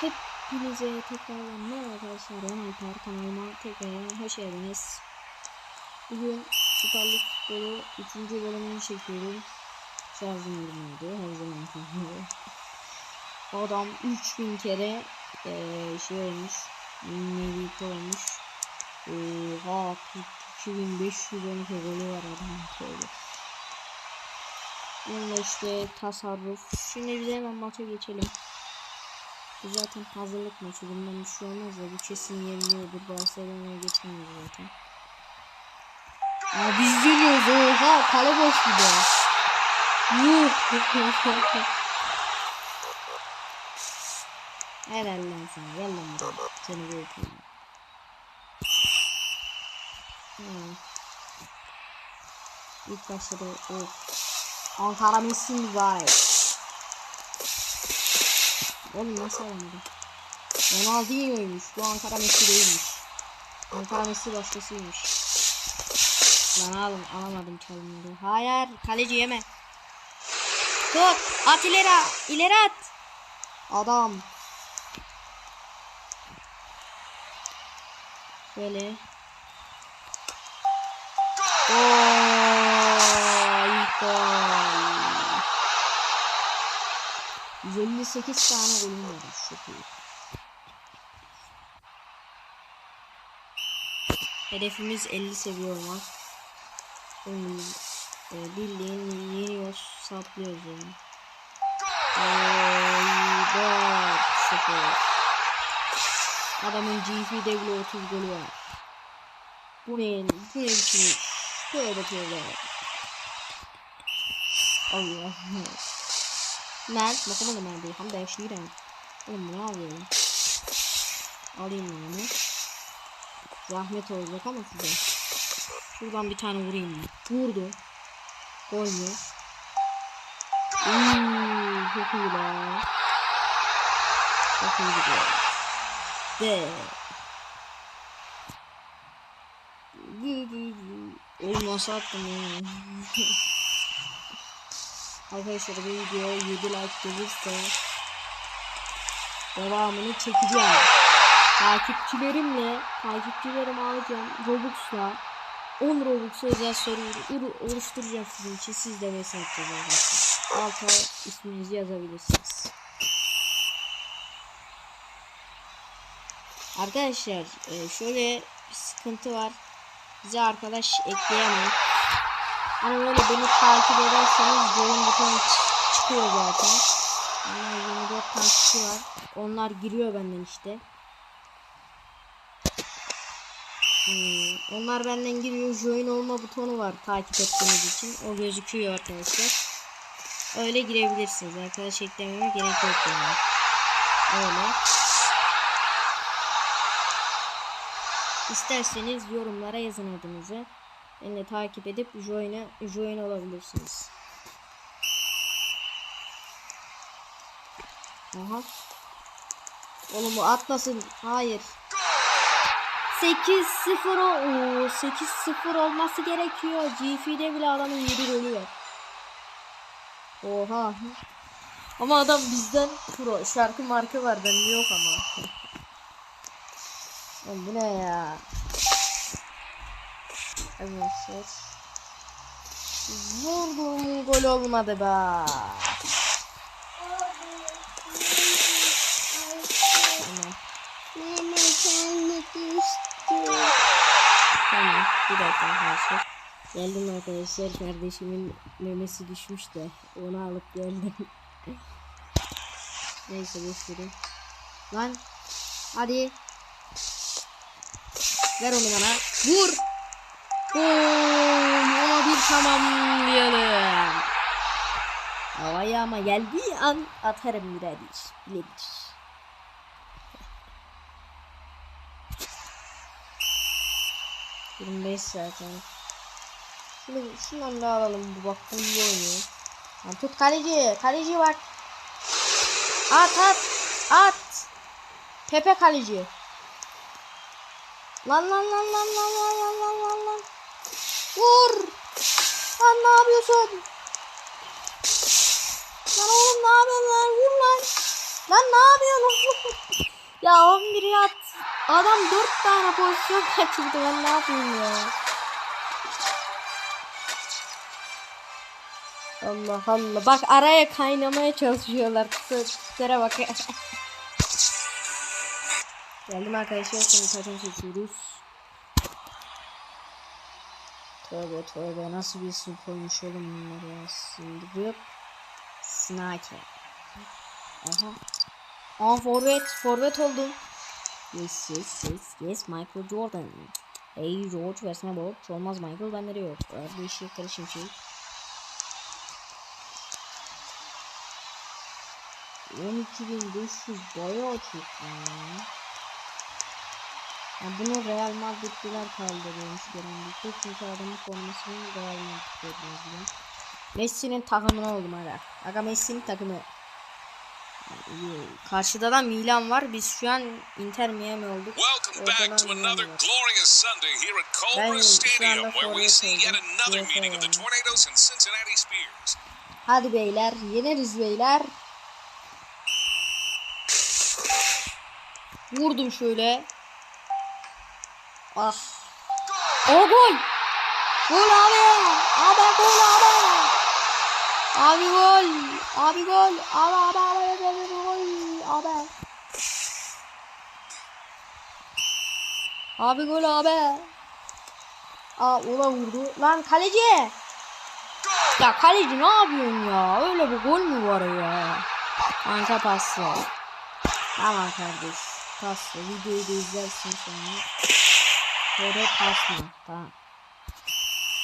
Hepinize tekrardan merhaba arkadaşlar ben Alper kanalıma tekrardan hoş geldiniz. Bugün Süper Lig futbolu 3. bölümünü çekiyorum. Şarjım 27 her zaman gibi. Adam 3000 kere eee şey olmuş. Nelik olmuş. Oha 2512 golü var adamın şöyle. Bununla işte tasarruf. Şimdi biz hemen maça geçelim. Bu zaten hazırlık maçı. Bundan bir şey olmaz da bu kesin yeniliyordur. Barcelona'ya geçemiyor zaten. Aa biz geliyoruz. Oha kale boş bir de. Helal lan sana. Gel lan buraya. Seni bir öpeyim. Hmm. İlk başta da o Ankara Messi var. Oğlum nasıl alamadım? Ronaldinho'ymuş. Bu Ankara Messi değilmiş. Ankara Messi başkasıymış. Lan alım alamadım çalımları. Hayır kaleci yeme. Tut at ileri ileri at. Adam. Böyle. Ooo 158 tane golüm var. Çok iyi. Hedefimiz 50 seviye olmak. Oyunumuz e, bildiğin yeniyoruz, saplıyoruz yani. Oy, 4 0 Adamın GF'de bile 30 golü var. Bu ne? Bu ne biçim? Tövbe tövbe. Allah. Mert, bakamadım ben değil. Hem de yaşlıyım. Oğlum bunu alıyorum. Alayım ben onu. Zahmet olacak ama size. Şuradan bir tane vurayım mı? Vurdu. Gol mü? Uuu, çok iyi lan. Çok iyi gidiyor. De. Oğlum nasıl attım ya? Arkadaşlar bu videoya 7 like gelirse devamını çekeceğim. Takipçilerimle takipçilerimi alacağım Robux'la 10 Robux'a özel soru ur- oluşturacağım sizin için. Siz de mesaj atacağız Alta isminizi yazabilirsiniz. Arkadaşlar e, şöyle bir sıkıntı var. Bize arkadaş ekleyemem. Hani böyle beni takip ederseniz yorum butonu çıkıyor zaten. Onlar 24 takipçi var. Onlar giriyor benden işte. Hmm, onlar benden giriyor. Join olma butonu var takip ettiğiniz için. O gözüküyor arkadaşlar. Öyle girebilirsiniz. Arkadaş eklememe gerek yok yani. Öyle. İsterseniz yorumlara yazın adınızı. Beni takip edip join'e join olabilirsiniz. Aha. Oğlum bu atlasın. Hayır. 8-0 o 8-0 olması gerekiyor. GF'de bile adamın 7 golü var. Oha. Ama adam bizden pro. Şarkı marka var. Bende yok ama. Oğlum bu ne ya? Arkadaşlar. Vurdum gol olmadı be. Tamam. Bir dakika arkadaşlar. Geldim arkadaşlar. Kardeşimin memesi düşmüş de onu alıp geldim. Neyse verin. Lan. Hadi. Ver onu bana. Vur. Oy, ona bir tamamlayalım. Havaya ama geldiği an atarım iş. Biledir. Yirmi beş zaten. Şunu, şundan da alalım bu bak bu iyi oynuyor. Lan tut kaleci. Kaleci bak. At at. At. Pepe kaleci. Lan lan lan lan lan lan lan lan lan. Vur. Lan ne yapıyorsun? Lan oğlum ne yapıyorsun lan? Vur lan. Lan ne yapıyorsun? ya 11 at. Adam 4 tane pozisyon kaçırdı. Ben ne yapayım ya? Allah Allah. Bak araya kaynamaya çalışıyorlar. Kısa bak. Geldim arkadaşlar. Şimdi takım seçiyoruz. Tövbe tövbe. Nasıl bir isim koymuş oğlum bunları ya. Sildırıp. Snaker. Aha. Aa forvet. Forvet oldum. Yes yes yes yes Michael Jordan. Hey George versene borç. Olmaz Michael bende yok. Bu işi karışım şey. 12.500 bayağı çok ya. Ya. Bunu Real Madrid'liler kaldırıyormuş genellikle. Çünkü adamın formasını Real Madrid gördüğünüz Messi'nin takımına oldum hala. Aga Messi'nin takımı. Karşıda da Milan var. Biz şu an Inter Miami olduk. Sunday here at Ben Stadium, anda forvet yani. Hadi beyler yeneriz beyler. Vurdum şöyle. Ah. O gol. Gol abi. Abi gol abi. Abi gol. Abi gol. Abi abi abi abi gol. Abi. Abi gol abi. Aa ola vurdu. Lan kaleci. Ya kaleci ne yapıyorsun ya? Öyle bir gol mü var ya? Kanka paslı. Tamam kardeş. Paslı. Videoyu da izlersin sonra. TR pasma. Tamam.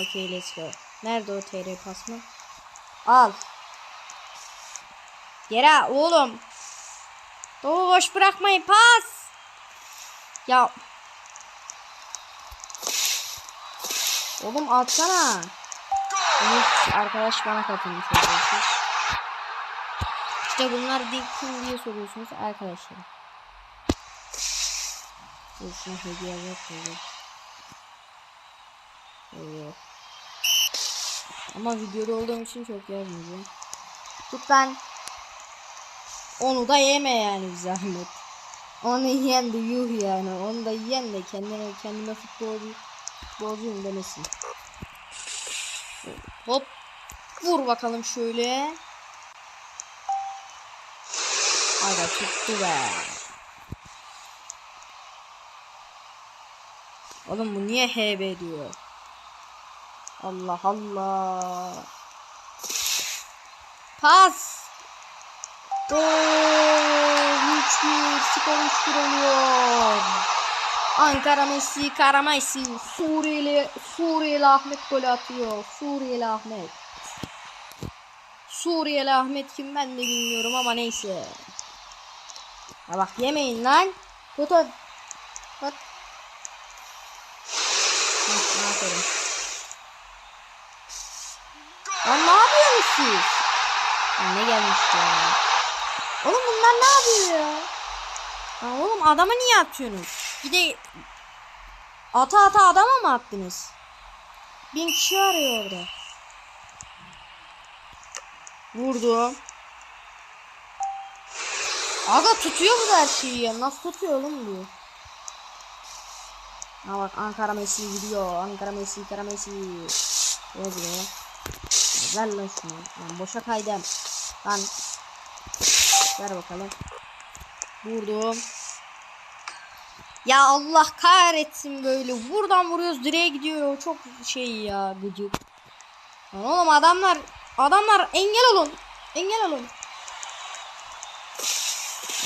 Okey let's go. Nerede o TR pasma? Al. Yere oğlum. Doğu boş bırakmayın pas. Ya. Oğlum atsana. Arkadaş bana katılmış. İşte bunlar değil kim diye soruyorsunuz arkadaşlar. Boşuna hediye yok böyle. Evet. Ama videoda olduğum için çok yazmayacağım. Lan. Onu da yeme yani bir zahmet. Onu yiyen de yuh yani. Onu da yiyen de kendine kendime futbolcu futbolcuyum demesin. Hop. Vur bakalım şöyle. Aga tuttu be. Oğlum bu niye HB diyor? Allah Allah. Pas. Gol. 3-1. Skor 3-1 oluyor. Ankara Messi, Kara Messi, Suriyeli, Suriyeli Ahmet gol atıyor. Suriyeli Ahmet. Suriyeli Ahmet kim ben de bilmiyorum ama neyse. Ya bak yemeyin lan. Tutun. Tut. Aferin. Lan ne yapıyorsunuz siz? Ne gelmiş ya? Oğlum bunlar ne yapıyor ya? Oğlum adamı niye atıyorsunuz? Bir de ata ata adama mı attınız? Bin kişi arıyor orada. Vurdum. Aga tutuyor bu her şeyi ya. Nasıl tutuyor oğlum bu? Ha bak Ankara Messi gidiyor. Ankara Messi, Ankara Messi. Ne diyor? Ver lan şunu. Lan boşa kaydem. Lan. Ver bakalım. Vurdum. Ya Allah kahretsin böyle. Buradan vuruyoruz direğe gidiyor. Çok şey ya gıcık. Lan oğlum adamlar adamlar engel olun. Engel olun.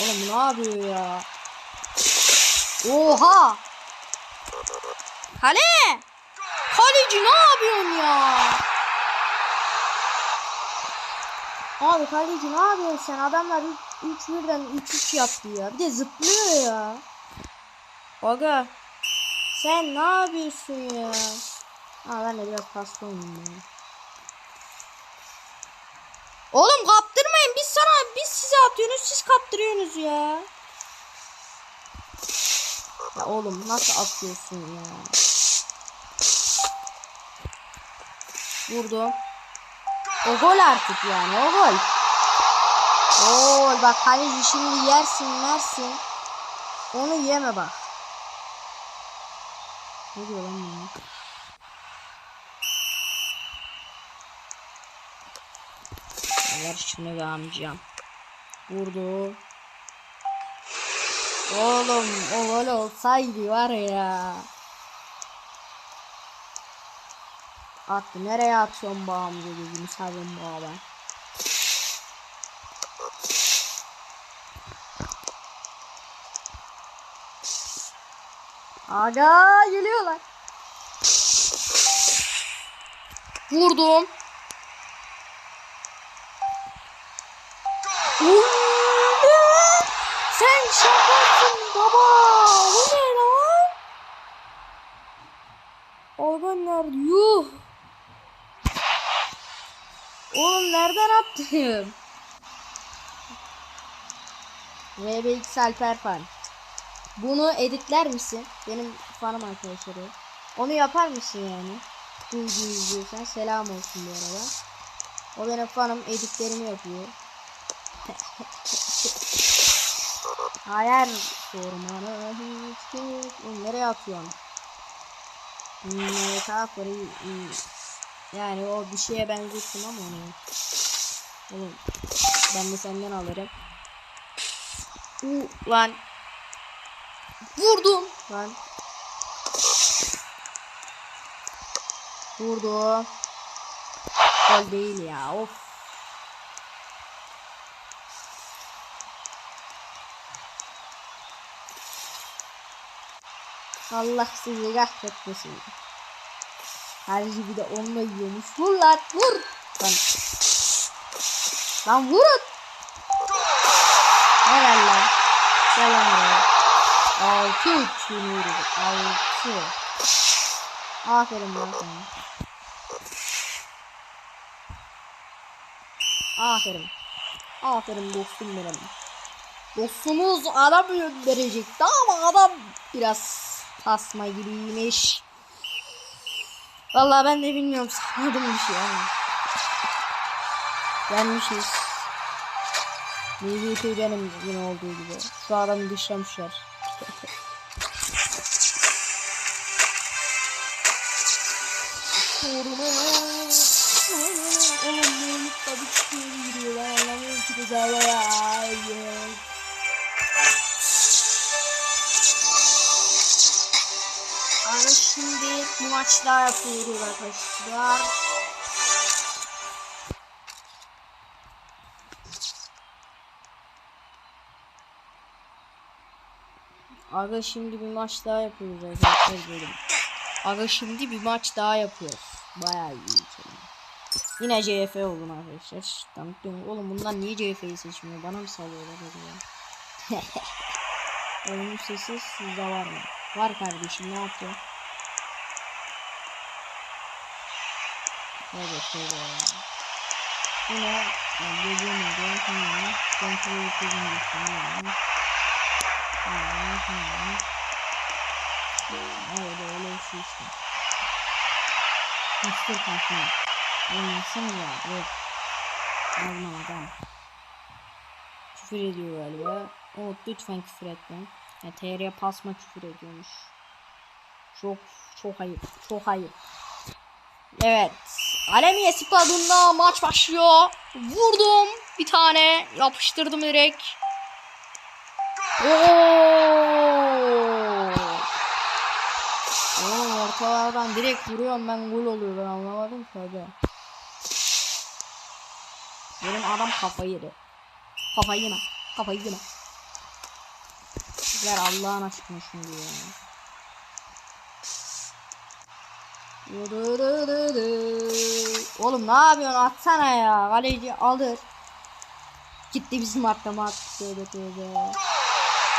Oğlum ne yapıyor ya? Oha! Kale! Kaleci ne yapıyorsun ya? Abi kaleci ne yapıyorsun sen? Adamlar 3 birden 3 3 yaptı ya. Bir de zıplıyor ya. Aga. Sen ne yapıyorsun ya? Aa ben de biraz paslı oynayayım ya. Oğlum kaptırmayın. Biz sana biz size atıyorsunuz siz kaptırıyorsunuz ya. Ya oğlum nasıl atıyorsun ya? Vurdum. O gol artık yani o gol. Oo bak kaleci şimdi yersin mersin. Onu yeme bak. Ne diyor lan bu? Ver şunu bir amcam. Vurdu. Oğlum o gol olsaydı var ya. Attı. Nereye atıyorsun amca gözünü seveyim abi. Aga geliyorlar. Vurdum. Sen şakasın baba. Bu ne lan? Organ nerede? Yuh. Oğlum nereden attım? VBX Alper fan. Bunu editler misin? Benim fanım arkadaşları. Onu yapar mısın yani? Videoyu izliyorsan selam olsun bu arada. O benim fanım editlerimi yapıyor. Hayır sormana hiç gerek. Nereye atıyorsun? Metafori yani o bir şeye benzettim ama onu. Oğlum ben de senden alırım. U lan Vurdum. Lan. Vurdu. Gol değil ya. Of. Allah sizi kahretmesin. Harici bir de onunla yiyormuş. Vur lan vur. Lan. Lan vurun. Helal lan. Gel lan buraya. Altı uçuruyoruz. Altı. Aferin lan sana. Aferin. Aferin dostum benim. Dostumuz adam gönderecekti ama adam biraz tasma gibiymiş. Vallahi ben de bilmiyorum sanmadım bir şey ama. Gelmişiz. MVP benim yine olduğu gibi. Şu adamı dışlamışlar. Sorma. Da bir şey giriyor ben anlamıyorum ki güzel ya. Yes. Bu maç daha yapıyoruz arkadaşlar. Aga şimdi bir maç daha yapıyoruz arkadaşlar. Aga şimdi bir maç daha yapıyoruz. Bayağı iyi içerim. Yine CF oldum arkadaşlar. Tanıtıyorum. Oğlum bundan niye CF'yi seçmiyor? Bana mı salıyorlar acaba? Oyunun sesi sizde var mı? Var kardeşim ne yapıyor? Evet şöyle ya. Yine geliyorum diyorum. Tamam. Kontrol edildiğini düşünüyorum. Öyle öyle bir şey işte. Mısır kaçma. Oynasana ya. Yok. Yazmam adam. Küfür ediyor galiba. O lütfen küfür etme. Ya TR'ye pasma küfür ediyormuş. Çok çok ayıp. Çok ayıp. Evet. Alemiye stadında maç başlıyor. Vurdum. Bir tane yapıştırdım direkt. Oo! Oğlum ortalardan direkt vuruyorum ben gol oluyor ben anlamadım ki hadi. Benim adam kafayı yedi. Kafayı yeme. Kafayı yeme. Ver Allah'ın aşkına şunu ya. Oğlum ne yapıyorsun? Atsana ya. Kaleci alır. Gitti bizim arkama attı tövbe tövbe.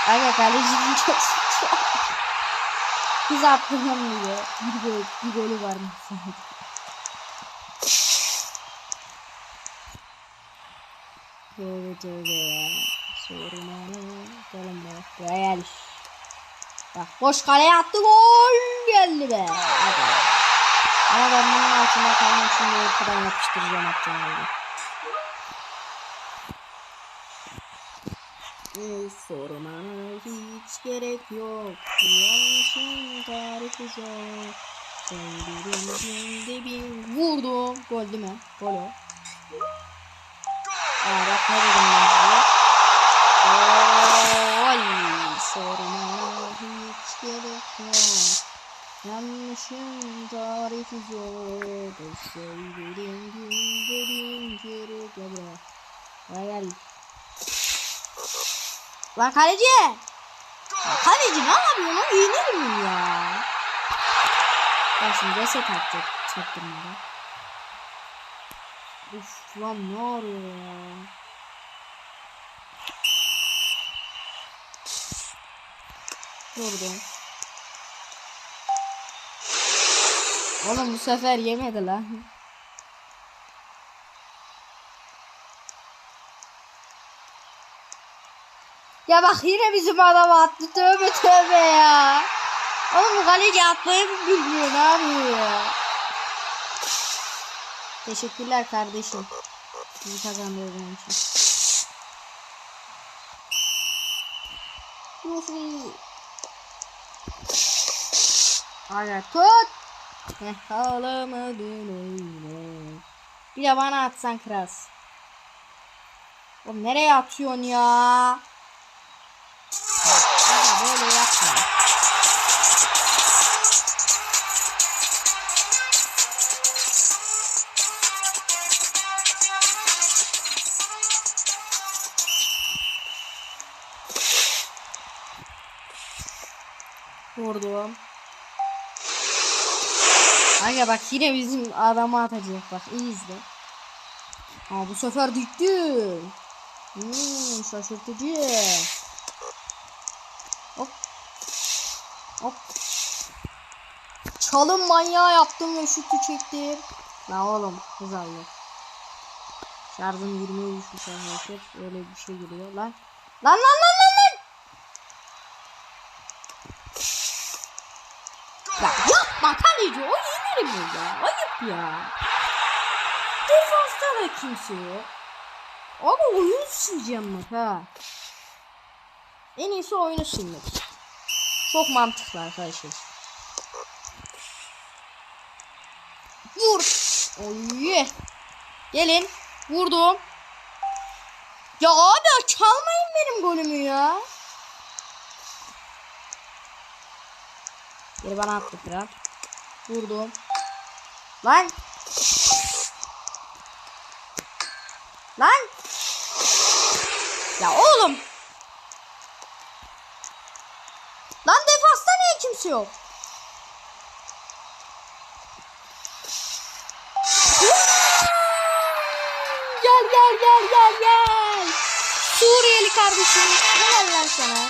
Aga kalecinin çok suçu Biz attırmamıyor bir gol bir golü var mesela Tövbe tövbe ya. Sorma Gelin be. Real Bak boş kaleye attı. Gol geldi be. Hadi ama ben bunun altında kalmam için de ortadan yapıştıracağım atacağım öyle. Ee, sormana hiç gerek yok. Yanlışın tarifi zor. Sevdiğim günde bir vurdum. Gol değil mi? Gol o. Aa bak ne dedim ben size. Gol. Sormana hiç gerek yok. Yanlışın tarifi zor. Sevdiğim günde bin kere gel buraya. Buraya gel. Lan kaleci. Kaleci ne yapıyorsun? O yenir mi ya? Ben şimdi reset atacak çaktırmadan. Uf lan ne arıyor ya? Vurdum. Oğlum bu sefer yemedi lan. Ya bak yine bizim adam attı. Tövbe tövbe ya. Oğlum bu kaleci atmayı mı bilmiyor? Yapıyor ya? Teşekkürler kardeşim. Bizi kazandırdığın için. Yuhu. Aga tut. Heh alamadın. Bir de bana atsan kras. Oğlum nereye atıyorsun ya? Aga böyle yapma. Vurdum. Aga bak yine bizim adamı atacak bak iyi izle. Aa bu sefer dikti. Hmm, şaşırtıcı. Hop. Hop. Çalım manyağı yaptım ve şutu çektim. Lan oğlum hız alıyor. Şarjım 20'ye düşmüş arkadaşlar. Öyle bir şey geliyor lan. Lan lan lan lan lan. Ya yapma kaleci o mi ya? Ayıp ya. Defansta da kimse yok. Ama oyun sileceğim bak ha. En iyisi oyunu silmek. Çok mantıklı arkadaşlar. Vur. Oy. Gelin. Vurdum. Ya abi çalmayın benim golümü ya. Geri bana attı kral. Vurdum. Lan. Lan. Ya oğlum. Lan defansta niye kimse yok? Gel gel gel gel gel. Suriyeli kardeşim. Helal lan sana.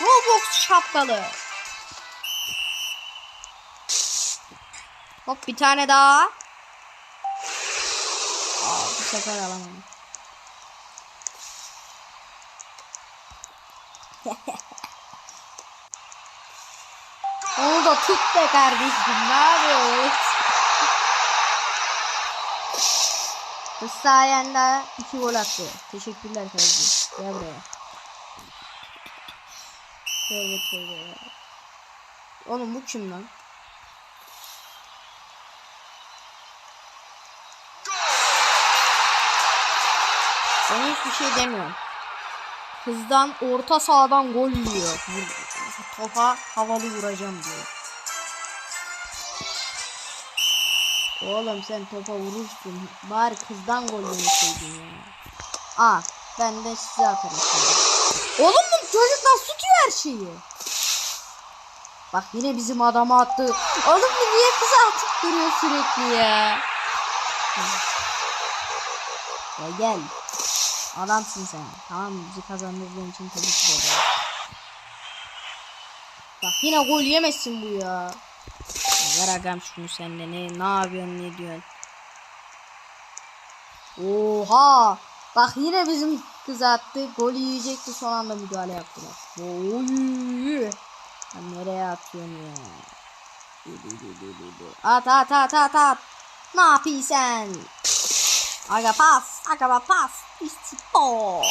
Roblox şapkalı. Hop bir tane daha. Aa, bu sefer alamadım. Onu da tut be kardeşim. Ne yapıyorsun? Bu sayende iki gol attı. Teşekkürler kardeşim. Gel buraya. Tövbe tövbe ya. Oğlum bu kim lan? Ben hiçbir şey demiyorum. Hızdan orta sahadan gol yiyor. Topa havalı vuracağım diyor. Oğlum sen topa vurursun. Bari kızdan gol yemeseydin ya. Aa ben de size atarım. Oğlum bu çocuk nasıl tutuyor her şeyi? Bak yine bizim adama attı. Oğlum bu niye kıza atıp duruyor sürekli ya? Ya gel. Adamsın sen. Tamam mı? Bizi kazandırdığın için tebrik ederim. Bak yine gol yemezsin bu ya. ver agam şunu sen de ne, ne yapıyorsun ne diyorsun. Oha. Bak yine bizim kız attı. Gol yiyecekti son anda müdahale yaptılar. Oy. Ya nereye atıyorsun ya? At at at at at. Ne yapıyorsun? Aga pas. Aga pas. İstipo.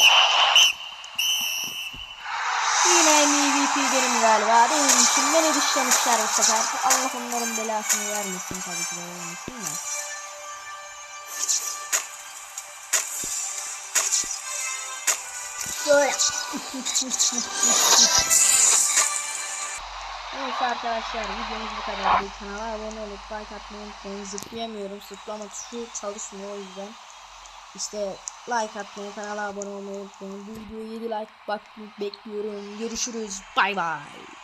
Yine MVP benim galiba. Benim için beni dışlamışlar bu sefer. Allah onların belasını vermesin tabii ki de vermesin de. Böyle. Arkadaşlar videomuz bu kadar. Kanala abone olup like atmayı unutmayın. Zıplayamıyorum. Zıplama tuşu çalışmıyor o yüzden. İşte like atmayı, kanala abone olmayı unutmayın. Videoya 7 like bak bekliyorum. Görüşürüz. Bay bay.